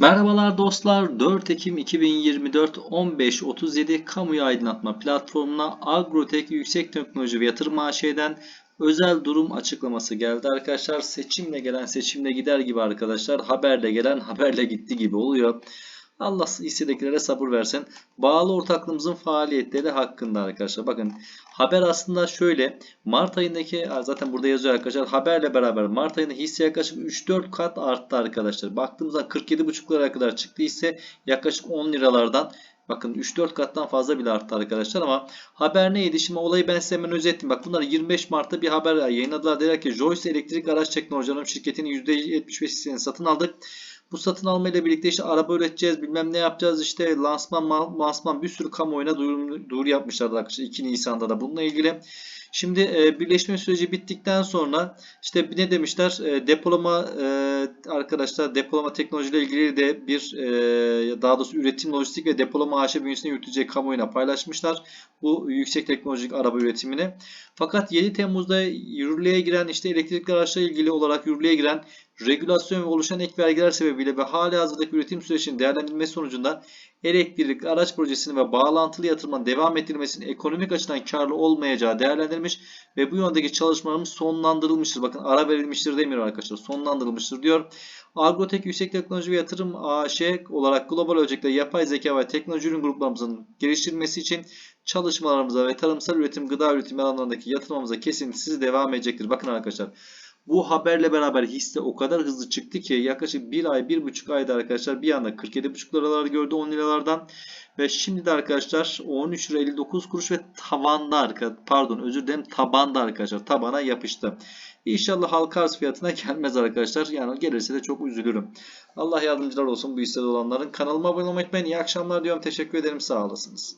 Merhabalar dostlar. 4 Ekim 2024 15.37 Kamuyu Aydınlatma Platformu'na Agrotek Yüksek Teknoloji ve Yatırım AŞ'den özel durum açıklaması geldi arkadaşlar. Seçimle gelen seçimle gider gibi arkadaşlar. Haberle gelen haberle gitti gibi oluyor. Allah hissedekilere sabır versin. Bağlı ortaklığımızın faaliyetleri hakkında arkadaşlar. Bakın haber aslında şöyle. Mart ayındaki zaten burada yazıyor arkadaşlar. Haberle beraber Mart ayında hisse yaklaşık 3-4 kat arttı arkadaşlar. Baktığımızda 47,5 liraya kadar çıktı hisse yaklaşık 10 liralardan Bakın 3-4 kattan fazla bile arttı arkadaşlar ama haber neydi? Şimdi olayı ben size hemen özettim. Bak bunlar 25 Mart'ta bir haber yayınladılar. Dediler ki Joyce Elektrik Araç Teknolojileri şirketinin %75 hissesini satın aldık. Bu satın alma ile birlikte işte araba üreteceğiz, bilmem ne yapacağız işte lansman, lansman bir sürü kamuoyuna duyuru, duyuru yapmışlardı arkadaşlar 2 Nisan'da da bununla ilgili. Şimdi e, birleşme süreci bittikten sonra işte ne demişler e, depolama e, arkadaşlar depolama teknolojiyle ilgili de bir e, daha doğrusu üretim lojistik ve depolama AŞ bünyesinde yürütecek kamuoyuna paylaşmışlar bu yüksek teknolojik araba üretimini. Fakat 7 Temmuz'da yürürlüğe giren işte elektrikli araçlarla ilgili olarak yürürlüğe giren regülasyon ve oluşan ek vergiler sebebiyle ve hali hazırdaki üretim sürecinin değerlendirilmesi sonucunda elektrikli araç projesinin ve bağlantılı yatırımların devam ettirilmesinin ekonomik açıdan karlı olmayacağı değerlendirilmiş ve bu yöndeki çalışmalarımız sonlandırılmıştır. Bakın ara verilmiştir demiyor arkadaşlar. Sonlandırılmıştır diyor. Agrotek Yüksek Teknoloji ve Yatırım AŞ olarak global ölçekte yapay zeka ve teknoloji ürün gruplarımızın geliştirilmesi için çalışmalarımıza ve tarımsal üretim, gıda üretimi alanlarındaki yatırmamıza kesintisiz devam edecektir. Bakın arkadaşlar bu haberle beraber hisse o kadar hızlı çıktı ki yaklaşık 1 ay 1,5 ayda arkadaşlar bir anda 47,5 liralar gördü 10 liralardan. Ve şimdi de arkadaşlar 13 lira 59 kuruş ve tavanda arka pardon özür dilerim tabanda arkadaşlar tabana yapıştı. İnşallah halka arz fiyatına gelmez arkadaşlar. Yani gelirse de çok üzülürüm. Allah yardımcılar olsun bu hissede olanların. Kanalıma abone olmayı unutmayın. İyi akşamlar diyorum. Teşekkür ederim. Sağ olasınız.